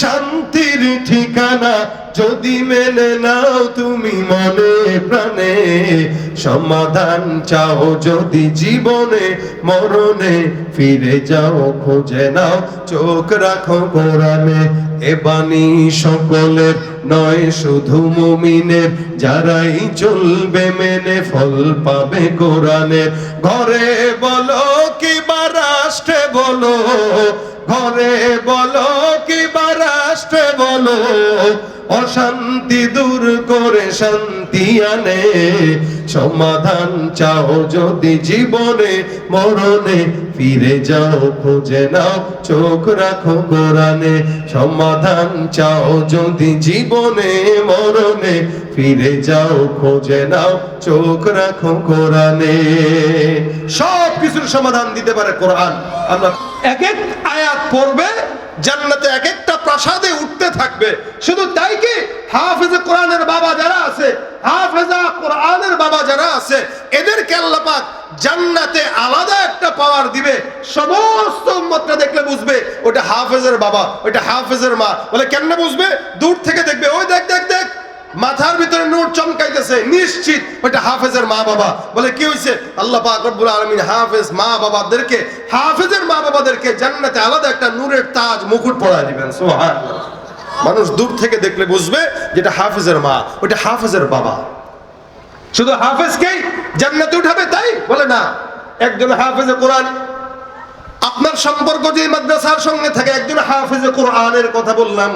শান্তির ঠিকানা যদি মেনে নাও তুমি মনে প্রাণে, সমাধান চাও যদি জীবনে, মরণে ফিরে যাও, খুঁজে নাও, চোখ রাখো কোরআনে। এ বাণী সকলের নয়, শুধু মুমিনের। যারাই চলবে মেনে ফল পাবে কোরআনের ঘরে বলো কিবা রাষ্ট্রে বলো, ঘরে বলো রাষ্ট্রে অশান্তি দূর করে শান্তি আনে। সমাধান চাও যদি জীবনে, মরণে ফিরে যাও, খুঁজে নাও, চোখ রাখো কোরআনে। সমাধান চাও যদি জীবনে, মরণে ফিরে যাও, খুঁজে নাও, চোখ রাখো কোরআনে। সব কিছুর সমাধান দিতে পারে কোরআন। আমরা এক এক আয়াত পড়বে, জান্নাতে এক একটা প্রাসাদে উঠতে থাকবে। শুধু তাই কি? হাফেজে কোরআনের বাবা যারা আছে, হাফেজা কোরআনের বাবা যারা আছে, এদেরকে আল্লাহ জান্নাতে আলাদা একটা পাওয়ার দিবে। সমস্ত উম্মতটা দেখলে বুঝবে ওটা হাফেজের বাবা ওটা হাফেজের মা। বলে কেন বুঝবে? দূর থেকে দেখবে। ওই দেখ দেখ দেখ। মাথার ভিতরে নূর চমকাইতেছে, নিশ্চিত ওইটা হাফেজের মা বাবা। বলে, কি হয়েছে আল্লাহ পাক রব্বুল আলামিন হাফেজ মা বাবাদেরকে, হাফেজের মা বাবাদেরকে জান্নাতে আলাদা একটা নূরের তাজ মুকুট পরায় দিবেন। সুবহানাল্লাহ। মানুষ দূর থেকে দেখলে বুঝবে যেটা হাফেজের মা, ওইটা হাফেজের বাবা। শুধু হাফেজকেই জান্নাতে উঠাবে তাই? বলে, না। একজন হাফেজে কোরআন, আপনার সম্পর্ক যে মাদ্রাসার সঙ্গে থাকে, একজন হাফেজে কোরআনের কথা বললাম।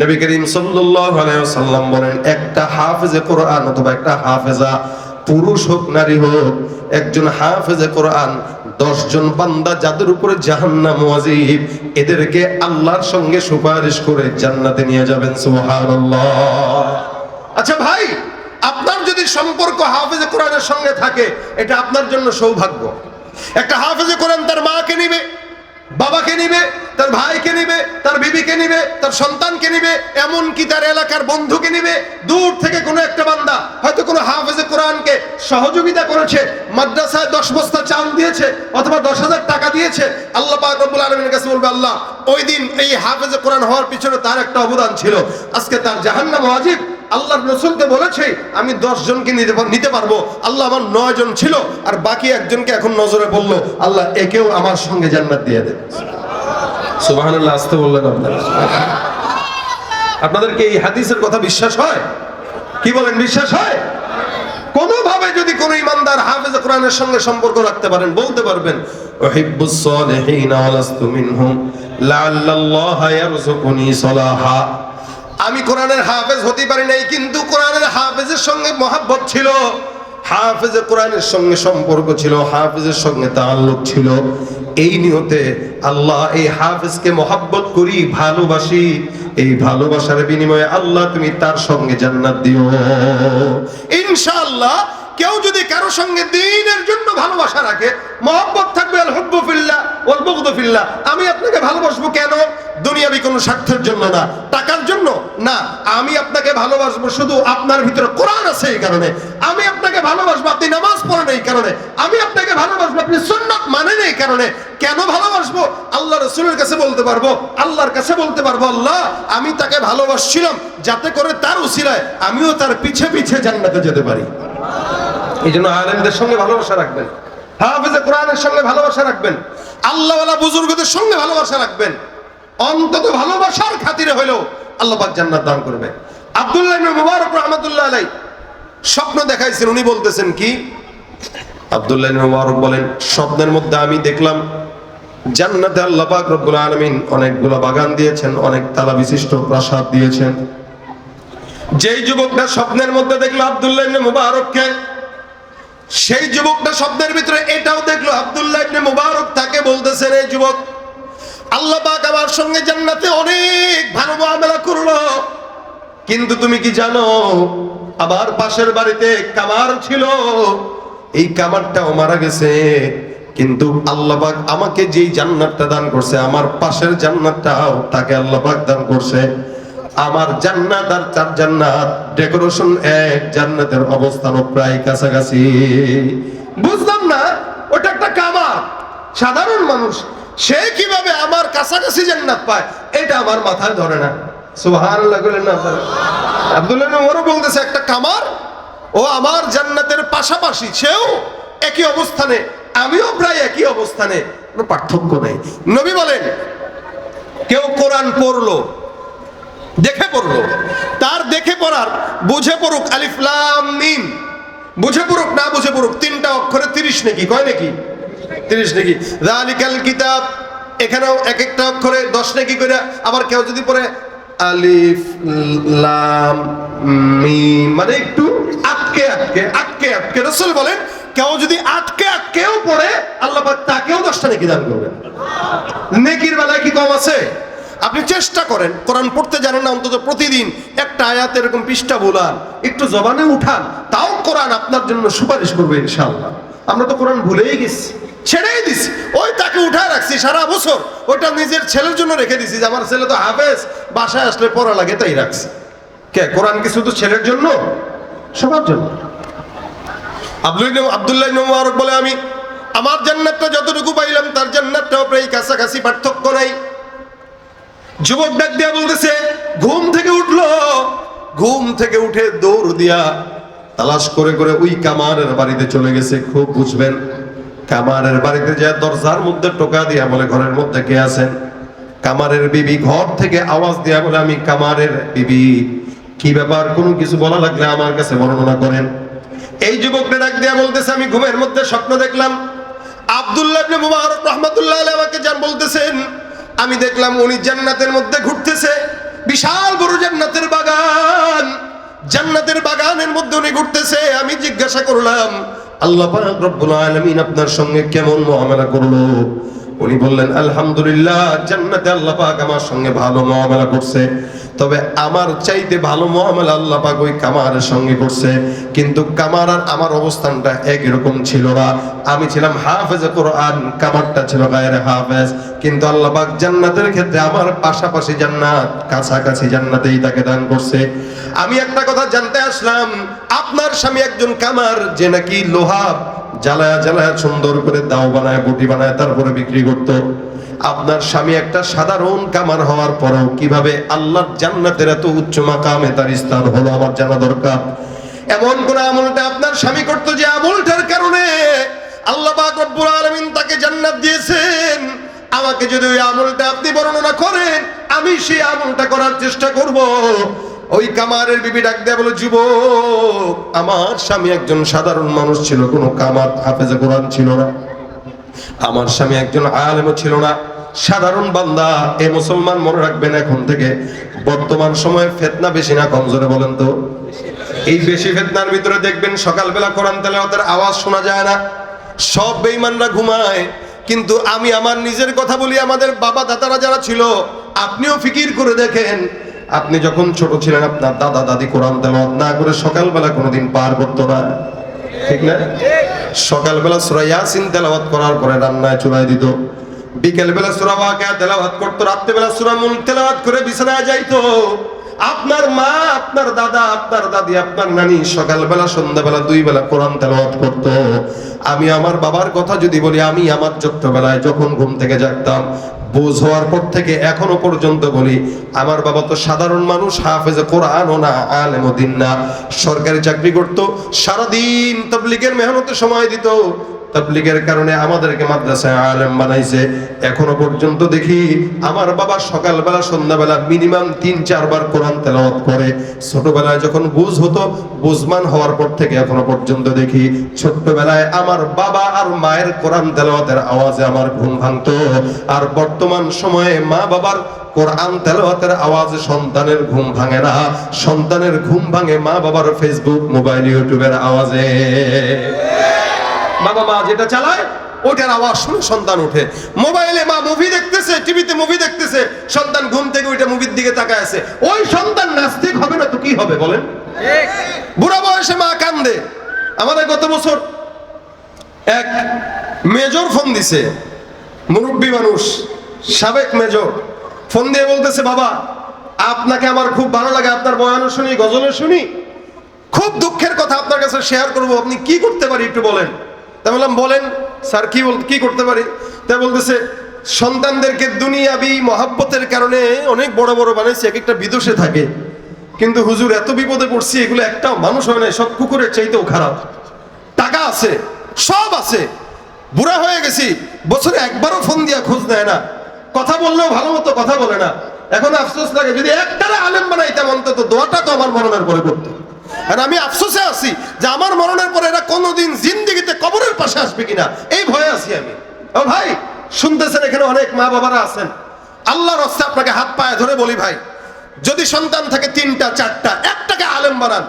নবী করিম সাল্লাল্লাহু আলাইহি ওয়াসাল্লাম বলেন, একটা হাফেজে কোরআন অথবা একটা হাফেজা পুরুষ হোক, নারী হোক, একজন হাফেজে কোরআন, দশজন বান্দা যাদের উপরে জাহান্নাম ওয়াজিব, এদেরকে আল্লাহর সঙ্গে সুপারিশ করে জান্নাতে নিয়ে যাবেন, সুবহানাল্লাহ। আচ্ছা ভাই, আপনার যদি সম্পর্ক হাফেজে কোরআনের সঙ্গে থাকে, এটা আপনার জন্য সৌভাগ্য। একটা হাফেজে কোরআন তার মাকে নিবে। বাবাকে নিবে, তার ভাইকে নিবে, তার বিবিকে নিবে, তার সন্তানকে নিবে এমন কি তার এলাকার বন্ধুকে নিবে। দূর থেকে কোনো একটা বান্দা, হয়তো কোনো হাফেজে কোরআনকে সহযোগিতা করেছে, মাদ্রাসায় দশ বস্তা চাল দিয়েছে, অথবা দশ হাজার টাকা দিয়েছে, আল্লাহ পাক রব্বুল আলমীর কাছে বলবে, আল্লাহ, ওই দিন এই হাফেজে কোরআন হওয়ার পিছনে তার একটা অবদান ছিল। আজকে তার জাহান্নাম ওয়াজিব। আল্লাহর রসুলকে বলেছে, আমি দশ জনকে নিতে নিতে পারব। আল্লাহ আমার নয় জন ছিল, আর বাকি একজনকে এখন নজরে বলল আল্লাহ একেও আমার সঙ্গে জান্নাত দিয়ে দেবে সুবহানাল্লাহ, আসতে বললেন আপনারা। আপনাদেরকে এই হাদিসের কথা বিশ্বাস হয়? কি বলেন, বিশ্বাস হয়? কোনোভাবে যদি কোনো ইমানদার হাফেজ কোরআনের সঙ্গে সম্পর্ক রাখতে পারেন, বলতে পারবেন, উহিব্বুস সালিহিনা ওয়া লাস্তু মিনহুম, লাআল্লাল্লাহা ইয়ারযুকুনি সালাহা। আমি কোরআনের হাফেজ হতে পারি নাই, কিন্তু কোরআনের হাফেজের সঙ্গে মহাব্বত ছিল। হাফেজে কোরআনের সঙ্গে সম্পর্ক ছিল, হাফেজের সঙ্গে তাল্লুক ছিল। এই নিয়তে আল্লাহ এই হাফেজকে মহাব্বত করি, ভালোবাসি। এই ভালোবাসার বিনিময়ে আল্লাহ তুমি তার সঙ্গে জান্নাত দিও। ইনশাআল্লাহ কেউ যদি কারও সঙ্গে দিনের জন্য ভালোবাসা রাখে, মহব্বত থাকবে আল হুব্বু ফিল্লাহ ওয়াল আমি আপনাকে ভালোবাসবো কেন? দুনিয়াবি কোনো স্বার্থের জন্য না। টাকার জন্য? না। আমি আপনাকে ভালোবাসবো শুধু আপনার ভিতরে কোরআন আছে এই কারণে। আমি আপনাকে ভালোবাসবো, আপনি নামাজ পড়েন এই কারণে। আমি আপনাকে ভালোবাসবো, আপনি সুন্নাত মানেন এই কারণে। কেন ভালোবাসবো? আল্লাহ রসুলের কাছে বলতে পারব, আল্লাহর কাছে বলতে পারব, আল্লাহ, আমি তাকে ভালোবাসছিলাম যাতে করে তার উসিলায় আমিও তার পিছে পিছে জান্নাতে যেতে পারি। এই জন্য আলেমদের সঙ্গে ভালোবাসা রাখবেন। হাফেজে কোরআনের সঙ্গে ভালোবাসা রাখবেন। আল্লাহওয়ালা বুজুর্গদের সঙ্গে ভালোবাসা রাখবেন। অন্তত ভালোবাসার খাতিরে হলেও আল্লাহ পাক জান্নাত দান করবে। আলাই স্বপ্ন দেখাইছেন, উনি বলতেছেন কি? আব্দুল্লাহ মুবারক বলেন, স্বপ্নের মধ্যে আমি দেখলাম, জান্নাতে আল্লাহ রব্বুল আলামিন অনেকগুলো বাগান দিয়েছেন, অনেক তালা বিশিষ্ট প্রাসাদ দিয়েছেন। যেই যুবকটা স্বপ্নের মধ্যে দেখল আবদুল্লাহ মুবারককে সেই যুবকটা স্বপ্নের ভিতরে এটাও দেখল, আব্দুল্লাহ ইবনে মুবারক তাকে বলতেছেন এই যুবক, আল্লাহ পাক আমার সঙ্গে জান্নাতে অনেক ভালো মুআমালা করল। কিন্তু তুমি কি জানো আবার পাশের বাড়িতে কামার ছিল। এই কামারটাও মারা গেছে। কিন্তু আল্লাহবাক আমাকে যেই জান্নাতটা দান করছে, আমার পাশের জান্নাতটাও তাকে আল্লাহবাক দান করছে। আমার জান্নাত আর চার জান্নাত ডেকোরেশন এক, জান্নাতের অবস্থানও প্রায় কাছাকাছি। বুঝলাম না, ওটা একটা কামার সাধারণ মানুষ, সে কীভাবে আমার কাছাকাছি জান্নাত পায়, এটা আমার মাথায় ধরে না। আব্দুল্লাহ বলতেছে, একটা কামার ও আমার জান্নাতের পাশাপাশি সেও একই অবস্থানে, আমিও প্রায় একই অবস্থানে। কোনো পার্থক্য নেই। নবী বলেন, কেউ কোরআন পড়ল দেখে পড়ল। তার দেখে পড়ার, বুঝে পড়ুক, আলিফ লাম মিম। বুঝে পড়ুক, না বুঝে পড়ুক, তিনটা অক্ষরে তিরিশ নাকি, কয় নাকি? তিরিশ নাকি। জালিকাল কিতাব, এখানেও এক একটা অক্ষরে দশ নাকি করে আবার কেউ যদি পড়ে আলিফ লাম মিম মানে একটু আটকে আটকে আটকে আটকে। রসুল বলেন, কেউ যদি আটকে আটকেও পড়ে, আল্লাহ তাকেও দশটা নাকি দান করবেন। নেকির বেলায় কি কম আছে? আপনি চেষ্টা করেন, কোরআন পড়তে জানেন না, অন্তত প্রতিদিন একটা আয়াত এরকম পৃষ্ঠা বোলান, একটু জবানে উঠান, তাও কোরআন আপনার জন্য সুপারিশ করবে ইনশাআল্লাহ। আমরা তো কোরআন ভুলেই গেছি, ছেড়েই দিছি, ওই তাকে উঠায় রাখছি সারা বছর, ওইটা নিজের ছেলের জন্য রেখে দিছি, যে আমার ছেলে তো হাফেজ, বাসায় আসলে পড়া লাগে তাই রাখছি। কে, কোরআন কি শুধু ছেলের জন্য? সবার জন্য। আব্দুল্লাহ আব্দুল্লাহ মুবারক বলে আমি, আমার জান্নাতটা যতটুকু পাইলাম, তার জান্নাতটাও প্রায় কাছাকাছি পার্থক্য নাই। যুবক ডাক দিয়া বলতেছে, ঘুম থেকে উঠল। ঘুম থেকে উঠে দৌড় দিয়া তালাশ করে করে ওই কামারের বাড়িতে চলে গেছে। খুব বুঝবেন, কামারের বাড়িতে যায় দরজার মধ্যে টোকা দিয়া বলে, ঘরের মধ্যে কে আছেন? কামারের বিবি ঘর থেকে আওয়াজ দিয়া বলে, আমি কামারের বিবি। কি ব্যাপার? কোনো কিছু বলা লাগলে আমার কাছে বর্ণনা করেন। এই যুবকটা ডাক দিয়া বলতেছে, আমি ঘুমের মধ্যে স্বপ্ন দেখলাম। আব্দুল্লাহ মুবারক রাহমাতুল্লাহ আমাকে জান বলতেছেন আমি দেখলাম উনি জান্নাতের মধ্যে ঘুরতেছে। বিশাল বড় জান্নাতের বাগান। জান্নাতের বাগানের মধ্যে উনি ঘুরতেছে। আমি জিজ্ঞাসা করলাম, আল্লাহ পাক রব্বুল আলামিন আপনার সঙ্গে কেমন মুআমালা করল? উনি বললেন, আলহামদুলিল্লাহ, জান্নাতে আল্লাহ পাক আমার সঙ্গে ভালো মুআমালা করছে। তবে আমার চাইতে ভালো মুআমালা আল্লাহ পাক ওই কামারের সঙ্গে করছে। কিন্তু কামার আর আমার অবস্থানটা একই রকম ছিল না আমি ছিলাম হাফেজ কোরআন, কামারটা ছিল গায়ের হাফেজ। কিন্তু আল্লাহ পাক জান্নাতের ক্ষেত্রে আমার পাশাপাশি জান্নাত, কাছাকাছি জান্নাতেই তাকে দান করছে। আমি একটা কথা জানতে আসলাম, আপনার স্বামী একজন কামার, যে নাকি লোহা জ্বালায়া জ্বালায়া সুন্দর করে দাও বানায়, বটি বানায়, তারপরে বিক্রি করত। আপনার স্বামী একটা সাধারণ কামার হওয়ার পরেও কীভাবে আল্লাহর জান্নাতের এত উচ্চ মাকামে তার স্থান হলো আমার জানা দরকার। এমন কোন আমলটা আপনার স্বামী করতো যে আমলটার কারণে আল্লাহ পাক আলামিন তাকে জান্নাত দিয়েছেন। আমাকে যদি ওই আমলটা আপনি বর্ণনা করেন, আমি সেই আমলটা করার চেষ্টা করব। ওই কামারের বিবি ডাক দেয়া বলো, যুবক, আমার স্বামী একজন সাধারণ মানুষ ছিল, কোনো কামার হাফেজে কোরআন ছিল না। আমার স্বামী একজন আলেমও ছিল না। সাধারণ বান্দা এ মুসলমান মনে রাখবেন এখন থেকে বর্তমান সময়ে ফেতনা বেশি না, কম জোরে বলেন তো। এই বেশি ফেতনার ভিতরে দেখবেন সকালবেলা কোরআন তেলাওয়াতের আওয়াজ শোনা যায় না। সব বেঈমানরা ঘুমায়, কিন্তু আমি আমার নিজের কথা বলি, আমাদের বাবা দাদারা যারা ছিল, আপনিও ফিকির করে দেখেন। আপনি যখন ছোট ছিলেন, আপনার দাদা দাদি কোরআন তেলাওয়াত না করে সকালবেলা কোনোদিন পার করতো না। ঠিক না? সকালবেলা সূরা ইয়াসিন তেলাওয়াত করার পরে রান্নায় চুলায় দিত। বিকেলবেলা সূরা ওয়াকিয়া তেলাওয়াত করতো, রাত্রেবেলা সূরা মুলক তেলাওয়াত করে বিছানায় যাইতো। আপনার মা, আপনার দাদা, আপনার দাদি, আপনার নানি সকালবেলা, সন্ধ্যাবেলা দুই বেলা কোরআন তেলাওয়াত করত। আমি আমার বাবার কথা যদি বলি, আমি আমার ছোট্টবেলায় যখন ঘুম থেকে জাগতাম, বোঝ হওয়ার পর থেকে এখনও পর্যন্ত বলি, আমার বাবা তো সাধারণ মানুষ, হাফেজে কোরআনও না আলেম দিন না। সরকারি চাকরি করত, সারাদিন তবলিগের মেহনতে সময় দিত। তাবলিগের কারণে আমাদেরকে মাদ্রাসায় আলেম বানাইছে। এখনও পর্যন্ত দেখি আমার বাবা সকালবেলা, সন্ধ্যাবেলা মিনিমাম তিন, চারবার কোরআন তেলাওয়াত করে। ছোটবেলায় যখন বুঝ হতো, বুঝমান হওয়ার পর থেকে এখনও পর্যন্ত দেখি, ছোট্টবেলায় আমার বাবা আর মায়ের কোরআন তেলাওয়াতের আওয়াজে আমার ঘুম ভাঙতো। আর বর্তমান সময়ে মা বাবার কোরআন তেলাওয়াতের আওয়াজে সন্তানের ঘুম ভাঙে না। সন্তানের ঘুম ভাঙে মা বাবার ফেসবুক, মোবাইল, ইউটিউবের আওয়াজে। বাবা মা যেটা চালায় ওটার আওয়াজ শুনে সন্তান ওঠে। মোবাইলে মা মুভি দেখতেছে, টিভিতে মুভি দেখতেছে, সন্তান ঘুম থেকে ওইটা মুভির দিকে তাকায় আছে। ওই সন্তান নাস্তিক হবে না তো কি হবে বলেন? বুড়া বয়সে মা কান্দে। আমাদের গত বছর এক মেজর ফোন দিছে। মুরব্বী মানুষ, সাবেক মেজর, ফোন দিয়ে বলতেছে, বাবা, আপনাকে আমার খুব ভালো লাগে, আপনার বয়ানও শুনি, গজলও শুনি। খুব দুঃখের কথা আপনার কাছে শেয়ার করব, আপনি কি করতে পারি একটু বলেন? তা বললাম, বলেন, স্যার, কি বল, কি করতে পারি? তাই বলতেছে, সন্তানদেরকে দুনিয়াবি মহাব্বতের কারণে অনেক বড় বড় বানাইছে, এক একটা বিদোষে থাকে। কিন্তু হুজুর, এত বিপদে পড়ছি, এগুলো একটাও মানুষ হয় না সব কুকুরের চাইতেও খারাপ। টাকা আছে, সব আছে, বুড়া হয়ে গেছি, বছরে একবারও ফোন দিয়া খোঁজ নেয় না। কথা বললেও ভালো মতো কথা বলে না। এখন আফসোস লাগে, যদি একটারে আলেম বানাইতাম, অন্তত দোয়াটা তো আমার মরণের পরে করতো। আর আমি আফসোসে আছি যে আমার মরণের পরে এরা কোনোদিন জিন্দিগিতে কবরের পাশে আসবে কিনা। এই ভয়ে আছি আমি। ও ভাই, শুনতেছেন এখানে অনেক মা বাবারা আছেন। আল্লাহর হস্তে আপনাকে হাত পায়ে ধরে বলি ভাই, যদি সন্তান থাকে তিনটা, চারটা, একটাকে আলেম বানান,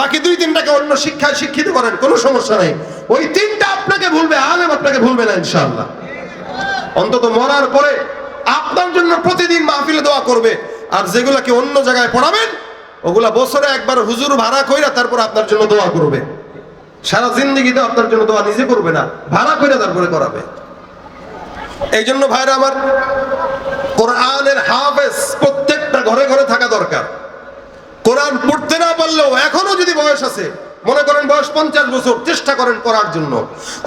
বাকি দুই তিনটাকে অন্য শিক্ষায় শিক্ষিত করেন, কোনো সমস্যা নেই। ওই তিনটা আপনাকে ভুলবে, আলেম আপনাকে ভুলবে না ইনশাআল্লাহ। অন্তত মরার পরে আপনার জন্য প্রতিদিন মাহফিলে দোয়া করবে, আর যেগুলাকে অন্য জায়গায় পড়াবেন ওগুলা বছরে একবার হুজুর ভাড়া কইরা তারপর আপনার জন্য দোয়া করবে। সারা জিন্দগিতে আপনার জন্য দোয়া নিজে করবে না, ভাড়া কইরা তারপরে করাবে। এই জন্য ভাইরা আমার, কোরআনের হাফেজ প্রত্যেকটা ঘরে ঘরে থাকা দরকার। কোরআন পড়তে না পারলেও এখনও যদি বয়স আছে, মনে করেন বয়স পঞ্চাশ বছর, চেষ্টা করেন করার জন্য।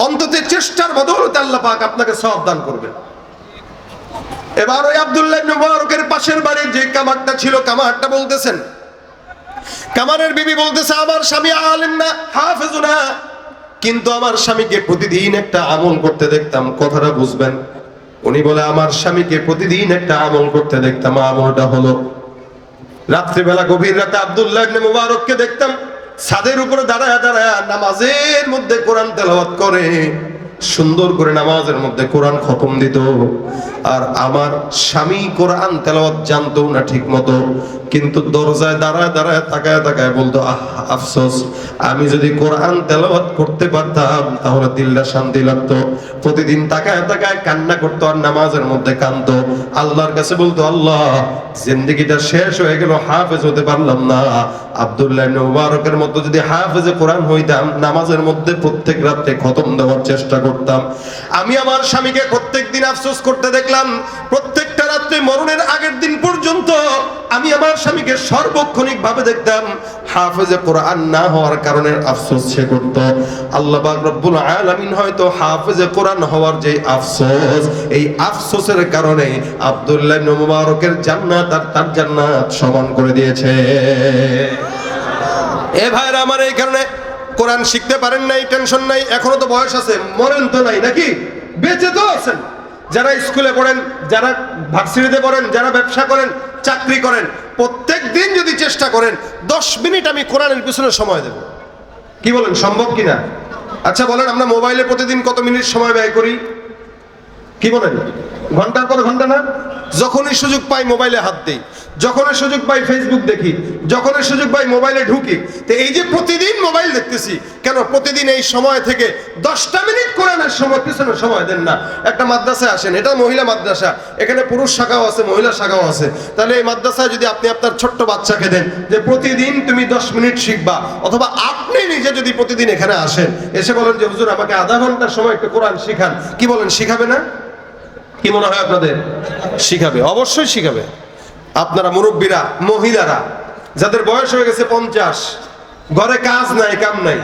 অন্তত চেষ্টার বদৌলতে আল্লাহ পাক আপনাকে সব দান করবে। এবার ওই আব্দুল্লাহ মুবারকের পাশের বাড়ির যে কামারটা ছিল কামারটা বলতেছেন কামারের বিবি বলতেছে, আমার স্বামী আলেম না হাফেজ না। কিন্তু আমার স্বামীকে প্রতিদিন একটা আমল করতে দেখতাম, কথাটা বুঝবেন? উনি বলে, আমার স্বামীকে প্রতিদিন একটা আমল করতে দেখতাম, আমলটা হলো রাত্রিবেলা গভীর রাতে আব্দুল্লাহ ইবনে মুবারককে দেখতাম, ছাদের উপরে দাঁড়ায় দাঁড়ায় নামাজের মধ্যে কোরআন তেলাওয়াত করে। সুন্দর করে নামাজের মধ্যে কোরআন খতম দিত। আর আমার স্বামী কোরআন তেলাওয়াত জানতো না ঠিক মতো কিন্তু দরজায় দাঁড়ায় দাঁড়ায় তাকায় তাকায় বলতো, আহ, আফসোস, আমি যদি কোরআন তেলাওয়াত করতে পারতাম, তাহলে দিলটা শান্তি লাগতো। প্রতিদিন তাকায় তাকায় কান্না করতো আর নামাজের মধ্যে কানতো আল্লাহর কাছে বলতো, আল্লাহ, জিন্দগিটা শেষ হয়ে গেল, হাফেজ হতে পারলাম না। আব্দুল্লাহ মুবারকের মতো যদি হাফেজে কোরআন হইতাম, নামাজের মধ্যে প্রত্যেক রাতে খতম দেওয়ার চেষ্টা করতাম। আমি আমার স্বামীকে প্রত্যেক দিন আফসোস করতে দেখলাম, প্রত্যেকটা রাত্রে মরণের আগের দিন পর্যন্ত আমি আমার স্বামীকে সার্বক্ষণিক ভাবে দেখতাম। হাফেজে কোরআন না হওয়ার কারণে আফসোস সে করত। আল্লাহ রব্বুল আলামিন হয়তো হাফেজে কোরআন হওয়ার যে আফসোস, এই আফসোসের কারণে আব্দুল্লাহ মুবারকের জান্নাত আর তার জান্নাত সমান করে দিয়েছে। এ ভাইরা আমার এই কারণে কোরআন শিখতে পারেন নাই, টেনশন নাই, এখনও তো বয়স আছে, মরেন তো নাই নাকি? বেঁচে তো আছেন। যারা স্কুলে পড়েন, যারা ভার্সিটিতে পড়েন, যারা ব্যবসা করেন, চাকরি করেন, প্রত্যেক দিন যদি চেষ্টা করেন, দশ মিনিট আমি কোরআনের পিছনে সময় দেব। কি বলেন, সম্ভব কি না আচ্ছা বলেন, আমরা মোবাইলে প্রতিদিন কত মিনিট সময় ব্যয় করি? কি বলেন? ঘণ্টার পর ঘণ্টা না? যখনই সুযোগ পাই মোবাইলে হাত দেই। যখনই সুযোগ পাই ফেসবুক দেখি। যখনই সুযোগ পাই মোবাইলে ঢুকি। তো এই যে প্রতিদিন মোবাইল দেখতেছি, কেন প্রতিদিন এই সময় থেকে দশটা মিনিট কোরআনের সময় পিছনে সময় দেন না? একটা মাদ্রাসায় আসেন এটা মহিলা মাদ্রাসা। এখানে পুরুষ শাখাও আছে, মহিলা শাখাও আছে। তাহলে এই মাদ্রাসায় যদি আপনি আপনার ছোট্ট বাচ্চাকে দেন, যে প্রতিদিন তুমি দশ মিনিট শিখবা, অথবা আপনি নিজে যদি প্রতিদিন এখানে আসেন, এসে বলেন যে, হুজুর, আমাকে আধা ঘণ্টার সময় একটু কোরআন শিখান। কি বলেন, শিখাবে না? কি মনে হয় আপনাদের? শিখাবে অবশ্যই শিখাবে। আপনারা মুরব্বীরা মহিলারা যাদের বয়স হয়ে গেছে পঞ্চাশ ঘরে কাজ নাই কাম নাই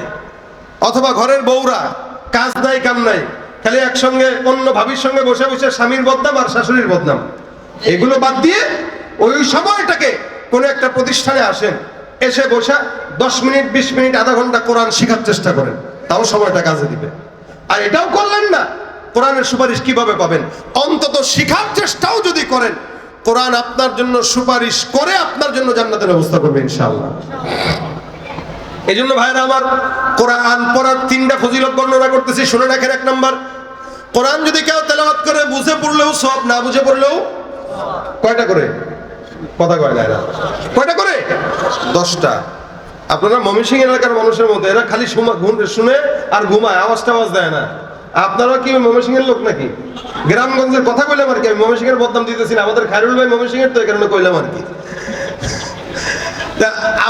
অথবা ঘরের বউরা কাজ নাই কাম নাই খালি একসঙ্গে অন্য ভাবির সঙ্গে বসে বসে স্বামীর বদনাম আর শাশুড়ির বদনাম। এগুলো বাদ দিয়ে ওই সময়টাকে কোনো একটা প্রতিষ্ঠানে আসেন এসে বসে দশ মিনিট বিশ মিনিট আধা ঘণ্টা কোরআন শেখার চেষ্টা করেন তাও সময়টা কাজে দিবে। আর এটাও করলেন না কোরআনের সুপারিশ কীভাবে পাবেন? অন্তত শিখার চেষ্টাও যদি করেন, কোরআন আপনার জন্য সুপারিশ করে আপনার জন্য জান্নাতের ব্যবস্থা করবে ইনশাআল্লাহ। এই জন্য ভাইরা আমার কোরআন পড়ার তিনটা ফজিলত বর্ণনা করতেছি, শুনে রাখেন এক নাম্বার। কোরআন যদি কেউ তেলাওয়াত করে, বুঝে পড়লেও সব, না বুঝে পড়লেও কয়টা করে? কথা কয় না এরা। কয়টা করে? দশটা। আপনারা ময়মনসিংহ এলাকার মানুষের মতো, এরা খালি শুনে আর ঘুমায় আওয়াজ টাওয়াজ দেয় না। আপনারা কি ময়মনসিংহের লোক নাকি? গ্রামগঞ্জের কথা কইলাম আর কি, আমি ময়মনসিংহের বদনাম দিতেছি না। আমাদের খায়রুল ভাই ময়মনসিংহের তো এই কারণে কইলাম আর কি।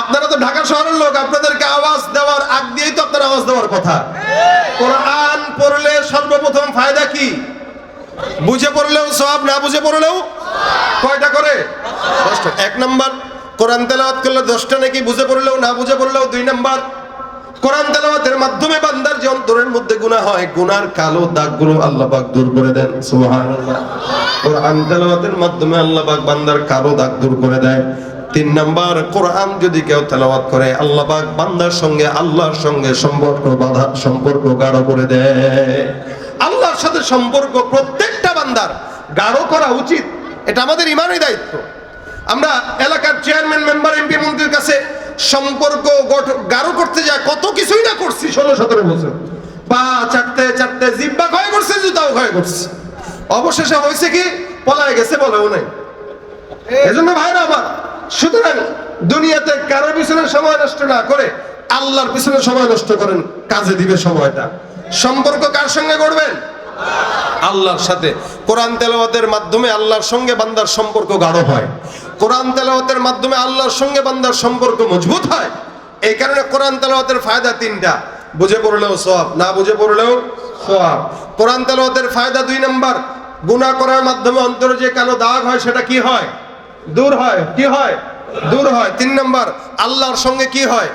আপনারা তো ঢাকা শহরের লোক, আপনাদেরকে আওয়াজ দেওয়ার আগ দিয়েই তো আপনার আওয়াজ দেওয়ার কথা। কোরআন পড়লে সর্বপ্রথম ফায়দা কি? বুঝে পড়লেও সব না বুঝে পড়লেও? কয়টা করে? এক নাম্বার, কোরআন তেলাওয়াত করলে দশটা নাকি? বুঝে পড়লেও, না বুঝে পড়লেও দুই নাম্বার। কোরআন তেলাওয়াতের মাধ্যমে বান্দার যে অন্তরের মধ্যে গুনাহ হয়, গুনার কালো দাগগুলো আল্লাহ পাক দূর করে দেন। সুবহানাল্লাহ। কোরআন তেলাওয়াতের মাধ্যমে আল্লাহ পাক বান্দার কালো দাগ দূর করে দেয়। তিন নাম্বার, কোরআন যদি কেউ তেলাওয়াত করে, আল্লাহ পাক বান্দার সঙ্গে আল্লাহর সঙ্গে সম্পর্ক বাধা, সম্পর্ক গাঢ় করে দেয়। আল্লাহর সাথে সম্পর্ক প্রত্যেকটা বান্দার গাঢ় করা উচিত। এটা আমাদের ইমানই দায়িত্ব। আমরা এলাকার চেয়ারম্যান মেম্বার এমপি মন্ত্রীর কাছে সম্পর্ক গাঢ় করতে যায় কত কিছুই না করছি ষোলো সতেরো বছর। পা চাটতে চাটতে জিব্বা ক্ষয় করছে জুতাও ক্ষয় করছে। অবশেষে হয়েছে কি? পলায় গেছে বলেও নাই। এজন্য ভাইরা আমার সুতরাং দুনিয়াতে কারোর পিছনে সময় নষ্ট না করে আল্লাহর পিছনে সময় নষ্ট করেন কাজে দিবে সময়টা। সম্পর্ক কার সঙ্গে করবেন আল্লাহর সাথে। কোরআন তেলাওয়াতের মাধ্যমে আল্লাহর সঙ্গে বান্দার সম্পর্ক গাঢ় হয়। কোরআন তেলাওয়াতের মাধ্যমে আল্লাহর সঙ্গে বান্দার সম্পর্ক মজবুত হয়। এই কারণে কোরআন তেলাওয়াতের ফায়দা তিনটা। বুঝে পড়লেও সব না বুঝে পড়লেও সব কোরআন তেলাওয়াতের ফায়দা দুই নাম্বার। গুনাহ করার মাধ্যমে অন্তরে যে কালো দাগ হয়, সেটা কি হয়? দূর হয়। কি হয়? দূর হয়। তিন নাম্বার, আল্লাহর সঙ্গে কি হয়?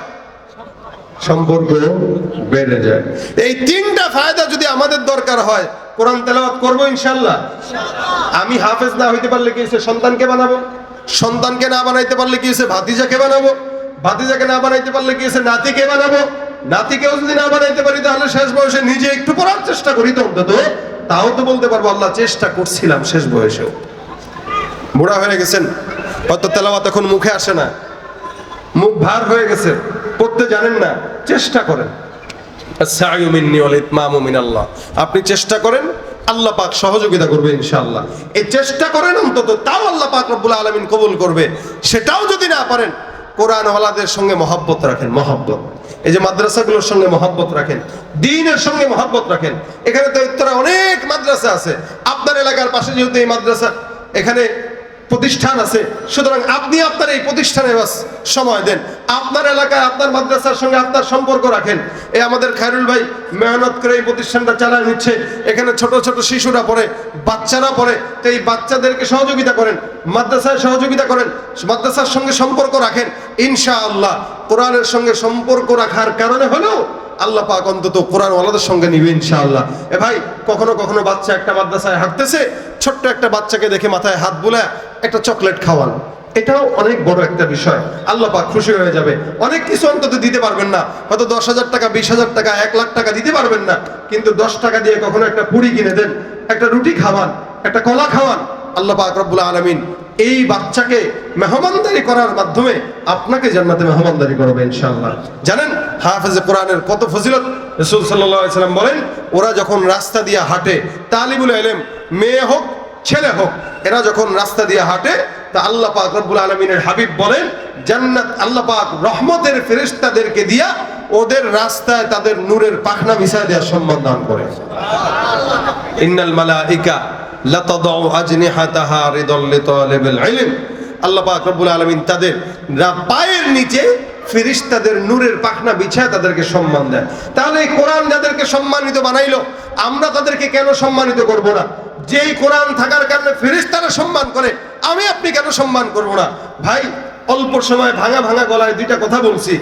সম্পর্ক বেড়ে যায়। এই তিনটা ফায়দা যদি আমাদের দরকার হয়, কোরআন তেলাওয়াত করব ইনশাল্লাহ আমি হাফেজ না হইতে পারলে কি হয়েছে সন্তানকে বানাবো? সন্তানকে না বানাইতে পারলে কি হয়েছে ভাতিজাকে বানাবো? ভাতিজাকে না বানাইতে পারলে কি হয়েছে নাতিকে বানাবো? নাতিকেও যদি না বানাইতে পারি, তাহলে শেষ বয়সে নিজে একটু পড়ার চেষ্টা করি তো অন্তত। তাও তো বলতে পারব, আল্লাহ চেষ্টা করছিলাম শেষ বয়সেও। বুড়া হয়ে গেছেন, হয়তো তেলাওয়াত এখন মুখে আসে না। মুখ ভার হয়ে গেছে। পড়তে জানেন না, চেষ্টা করেন। আপনি চেষ্টা করেন, আল্লাহ পাক সহযোগিতা করবে ইনশাআল্লাহ। এই চেষ্টা করেন অন্তত, তাও আল্লাহ পাক রব্বুল আলামিন কবুল করবে। সেটাও যদি না পারেন কোরআন ওয়ালাদের সঙ্গে মহব্বত রাখেন, মহব্বত। এই যে মাদ্রাসাগুলোর সঙ্গে মহব্বত রাখেন, দিনের সঙ্গে মহব্বত রাখেন। এখানে তো উত্তরা অনেক মাদ্রাসা আছে। আপনার এলাকার পাশে যেহেতু এই মাদ্রাসা, এখানে প্রতিষ্ঠান আছে। সুতরাং আপনি আপনার এই প্রতিষ্ঠানে সময় দেন। আপনার এলাকায় আপনার মাদ্রাসার সঙ্গে আপনার সম্পর্ক রাখেন। এ আমাদের খায়রুল ভাই মেহনত করে এই প্রতিষ্ঠানটা চালায় নিচ্ছে। এখানে ছোট ছোট শিশুরা পড়ে, বাচ্চারা পড়ে। তো এই বাচ্চাদেরকে সহযোগিতা করেন, মাদ্রাসায় সহযোগিতা করেন, মাদ্রাসার সঙ্গে সম্পর্ক রাখেন। ইনশাআল্লাহ কোরআনের সঙ্গে সম্পর্ক রাখার কারণে হলেও আল্লাহ পাক অন্তত কোরআন ওয়ালাদের সঙ্গে নিবে ইনশাআল্লাহ। এ ভাই, কখনো কখনো বাচ্চা একটা মাদ্রাসায় হাঁটতেছে ছোট্ট একটা বাচ্চাকে দেখে মাথায় হাত বুলে একটা চকলেট খাওয়ান। এটাও অনেক বড় একটা বিষয়। আল্লাহ পাক খুশি হয়ে যাবে। অনেক কিছু অন্তত দিতে পারবেন না। হয়তো দশ হাজার টাকা, বিশ হাজার টাকা, এক লাখ টাকা দিতে পারবেন না। কিন্তু দশ টাকা দিয়ে কখনো একটা পুরি কিনে দেন, একটা রুটি খাওয়ান, একটা কলা খাওয়ান। আল্লাহ পাক রব্বুল আলামিন এই বাচ্চাকে মেহমানদারি করার মাধ্যমে আপনাকে জান্নাতে মেহমানদারি করবে ইনশাআল্লাহ। জানেন, হাফেজে কোরআনের কত ফজিলত? রাসূল সাল্লাম বলেন, ওরা যখন রাস্তা দিয়ে হাঁটে, তালিবুল ইলম, মেয়ে হোক, ছেলে হোক, এরা যখন রাস্তা দিয়ে হাঁটে, তা আল্লাহ পাক রব্বুল আলামিনের হাবিব বলেন, জান্নাত আল্লাহ পাক রহমতের ফেরেশতাদেরকে দিয়া ওদের রাস্তায় তাদের নূরের পাখনা মিশায় দেওয়ার সম্মান দান করে। ইন্নাল মালাইকা আল্লাহ পাক রব্বুল আলামিন তাদের পায়ের নিচে ফেরেশতাদের নূরের পাখনা বিছায় তাদেরকে সম্মান দেয় তাহলে এই কোরআন যাদেরকে সম্মানিত বানাইলো, আমরা তাদেরকে কেন সম্মানিত করব না? যেই কোরআন থাকার কারণে ফেরেশতারা সম্মান করে, আমি আপনি কেন সম্মান করব না? ভাই অল্প সময় ভাঙা ভাঙা গলায় দুইটা কথা বলছি।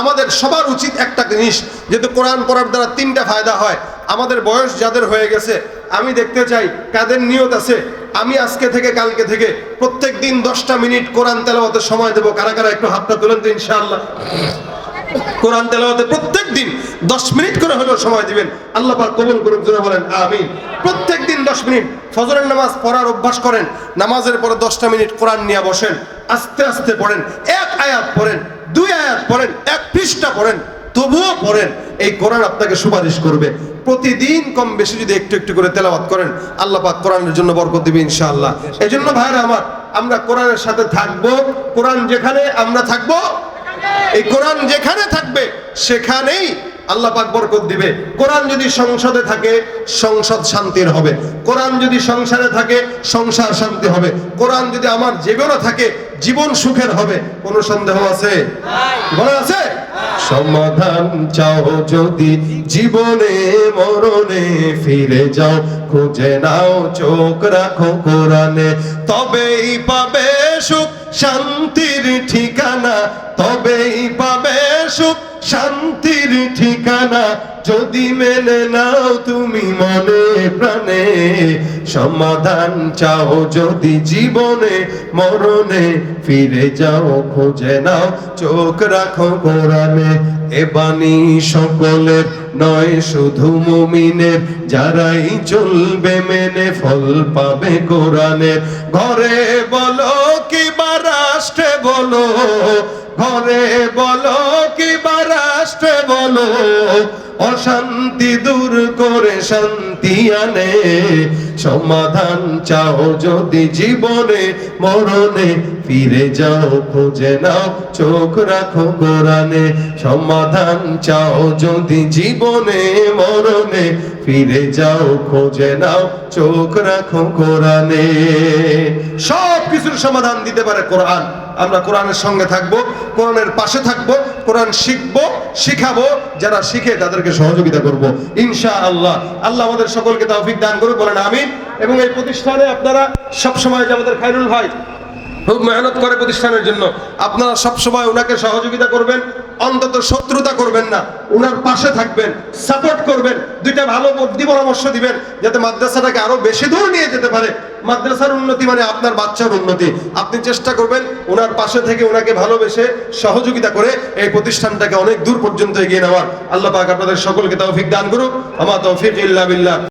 আমাদের সবার উচিত একটা জিনিস, যেহেতু কোরআন পড়ার দ্বারা তিনটা ফায়দা হয়। আমাদের বয়স যাদের হয়ে গেছে, আমি দেখতে চাই কাদের নিয়ত আছে। আমি আজকে থেকে, কালকে থেকে প্রত্যেক দিন দশটা মিনিট কোরআন তেলাওয়াতে সময় দেবো। কারা কারা একটু হাতটা তুলেন তো ইনশাআল্লাহ। কোরআন তেলাওয়াতে প্রত্যেক দিন দশ মিনিট করে হলেও সময় দিবেন। আল্লাহ পাক কবুল করুক, জোরে বলেন, আমিন। প্রত্যেক দিন দশ মিনিট ফজরের নামাজ পড়ার অভ্যাস করেন, নামাজের পরে দশটা মিনিট কোরআন নিয়ে বসেন, আস্তে আস্তে পড়েন, এক আয়াত পড়েন, দুই আয়াত পড়েন, এক পৃষ্ঠা পড়েন, তবুও পড়েন, এই কোরআন আপনাকে সুপারিশ করবে। প্রতিদিন কম বেশি যদি একটু একটু করে তেলাওয়াত করেন, আল্লাহ পাক কোরআনের জন্য বরকত দিবে ইনশাআল্লাহ। এই জন্য ভাইরা আমার, আমরা কোরআনের সাথে থাকব, কোরআন যেখানে আমরা থাকব এই কোরআন যেখানে থাকবে, সেখানেই আল্লাহ পাক বরকত দিবে। কোরআন যদি সংসদে থাকে, সংসদ শান্তির হবে। কোরআন যদি সংসারে থাকে, সংসার শান্তি হবে। কোরআন যদি আমার জীবনে থাকে জীবন সুখের হবে, কোনো সন্দেহ আছে? আছে? সমাধান চাও যদি জীবনে, মরণে ফিরে যাও, খুঁজে নাও, চোখ রাখো কোরআনে। তবেই পাবে সুখ, শান্তির ঠিকানা। তবেই পাবে সুখ শান্তির ঠিকানা যদি মেনে নাও তুমি মনে প্রাণে, সমাধান চাও যদি জীবনে, মরণে ফিরে যাও, খুঁজে নাও, চোখ রাখো কোরআনে। এ বাণী সকলের নয়, শুধু মুমিনের। যারাই চলবে মেনে ফল পাবে কোরআনের। ঘরে বলো কি বা রাষ্ট্রে বলো, ঘরে বলো কি বা রাষ্ট্রে বলো, অশান্তি দূর করে শান্তি আনে। সমাধান চাও যদি জীবনে, মরণে ফিরে যাও, খুঁজে নাও, চোখ রাখো কোরআনে। সমাধান চাও যদি জীবনে, মরণে ফিরে যাও, খুঁজে নাও, চোখ রাখো কোরআনে। সব কিছুর সমাধান দিতে পারে কোরআন। আমরা কোরআনের সঙ্গে থাকব, কোরআনের পাশে থাকব, কোরআন শিখব, শিখাবো, যারা শিখে তাদেরকে সহযোগিতা করব। ইনশা আল্লাহ আল্লাহ আমাদের সকলকে তৌফিক দান করুক, বলেন আমি এবং এই প্রতিষ্ঠানে আপনারা সব সময় যে আমাদের খাইরুল ভাই খুব মেহনত করে প্রতিষ্ঠানের জন্য, আপনারা সব সময় ওনাকে সহযোগিতা করবেন, অন্তত শত্রুতা করবেন না ওনার পাশে থাকবেন, সাপোর্ট করবেন, দুইটা ভালো বুদ্ধি পরামর্শ দিবেন, যাতে মাদ্রাসাটাকে আরও বেশি দূর নিয়ে যেতে পারে। মাদ্রাসার উন্নতি মানে আপনার বাচ্চার উন্নতি। আপনি চেষ্টা করবেন ওনার পাশে থেকে ওনাকে ভালোবেসে সহযোগিতা করে এই প্রতিষ্ঠানটাকে অনেক দূর পর্যন্ত এগিয়ে নেওয়ার। আল্লাহ পাক আপনাদের সকলকে তৌফিক দান করুক। আমার তৌফিক ইল্লা বিল্লাহ।